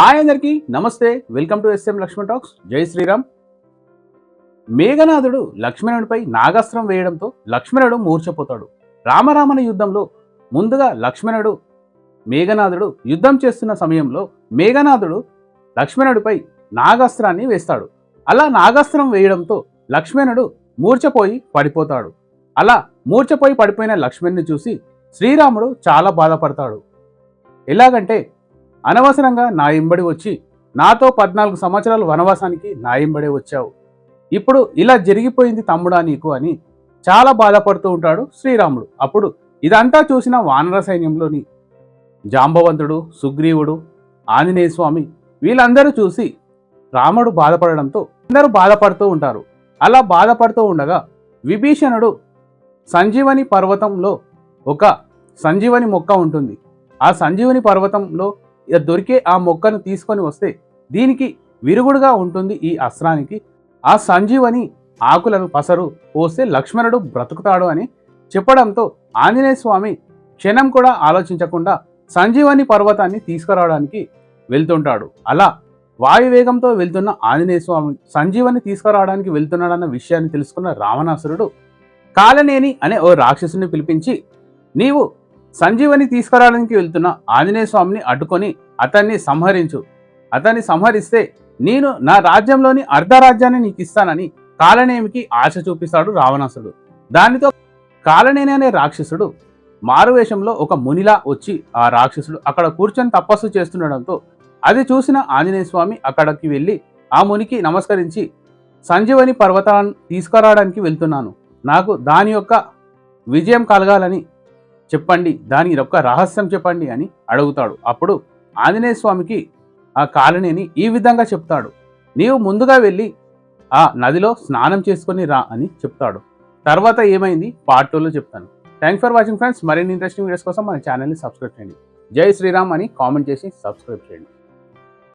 Hi అందరికీ నమస్తే. Welcome to S M Lakshman talks. జై శ్రీరామ్. మేఘనాథుడు లక్ష్మణుడిపై నాగాస్త్రం వేయడంతో లక్ష్మణుడు మూర్చపోతాడు రామరామణ యుద్ధంలో ముందుగా లక్ష్మణుడు మేఘనాథుడు యుద్ధం చేస్తున్న సమయంలో మేఘనాథుడు లక్ష్మణుడిపై నాగాస్త్రాన్ని వేస్తాడు. అలా నాగాస్త్రం వేయడంతో లక్ష్మణుడు మూర్చపోయి పడిపోతాడు. అలా మూర్చపోయి పడిపోయిన లక్ష్మణ్ని చూసి శ్రీరాముడు చాలా బాధపడతాడు. ఎలాగంటే అనవసరంగా నా ఇంబడి వచ్చి నాతో పద్నాలుగు సంవత్సరాలు వనవాసానికి నా ఇంబడే వచ్చావు. ఇప్పుడు ఇలా జరిగిపోయింది తమ్ముడా నీకు అని చాలా బాధపడుతూ ఉంటాడు శ్రీరాముడు. అప్పుడు ఇదంతా చూసిన వానర సైన్యంలోని జాంబవంతుడు సుగ్రీవుడు ఆంజనేయ స్వామి వీళ్ళందరూ చూసి రాముడు బాధపడడంతో అందరూ బాధపడుతూ ఉంటారు. అలా బాధపడుతూ ఉండగా విభీషణుడు సంజీవని పర్వతంలో ఒక సంజీవని మొక్క ఉంటుంది. ఆ సంజీవని పర్వతంలో ఇక దొరికే ఆ మొక్కను తీసుకొని వస్తే దీనికి విరుగుడుగా ఉంటుంది ఈ అస్త్రానికి. ఆ సంజీవని ఆకులను పసరు పోస్తే లక్ష్మణుడు బ్రతుకుతాడు అని చెప్పడంతో ఆంజనేయ స్వామి క్షణం కూడా ఆలోచించకుండా సంజీవని పర్వతాన్ని తీసుకురావడానికి వెళ్తుంటాడు. అలా వాయువేగంతో వెళ్తున్న ఆంజనేయ స్వామి సంజీవని తీసుకురావడానికి వెళ్తున్నాడన్న విషయాన్ని తెలుసుకున్న రావణాసురుడు కాలనేని అనే ఓ రాక్షసుని పిలిపించి నీవు సంజీవని తీసుకురావడానికి వెళ్తున్న ఆంజనేయ స్వామిని అడ్డుకొని అతన్ని సంహరించు. అతన్ని సంహరిస్తే నేను నా రాజ్యంలోని అర్ధరాజ్యాన్ని నీకు ఇస్తానని కాలనేమికి ఆశ చూపిస్తాడు రావణాసుడు. దానితో కాలనేని అనే రాక్షసుడు మారువేషంలో ఒక మునిలా వచ్చి ఆ రాక్షసుడు అక్కడ కూర్చొని తపస్సు చేస్తుండడంతో అది చూసిన ఆంజనేయ స్వామి అక్కడికి వెళ్ళి ఆ మునికి నమస్కరించి సంజీవని పర్వతాన్ని తీసుకురావడానికి వెళ్తున్నాను. నాకు దాని యొక్క విజయం కలగాలని చెప్పండి. దాని యొక్క రహస్యం చెప్పండి అని అడుగుతాడు. అప్పుడు ఆంజనేయ స్వామికి ఆ కాలనీని ఈ విధంగా చెప్తాడు. నీవు ముందుగా వెళ్ళి ఆ నదిలో స్నానం చేసుకొని రా అని చెప్తాడు. తర్వాత ఏమైంది? పార్ట్ టూలో చెప్తాను. థ్యాంక్స్ ఫర్ వాచింగ్ ఫ్రెండ్స్ మరిన్ని ఇంట్రెస్టింగ్ వీడియోస్ కోసం మన ఛానల్ని సబ్స్క్రైబ్ చేయండి. జై శ్రీరామ్ అని కామెంట్ చేసి సబ్స్క్రైబ్ చేయండి.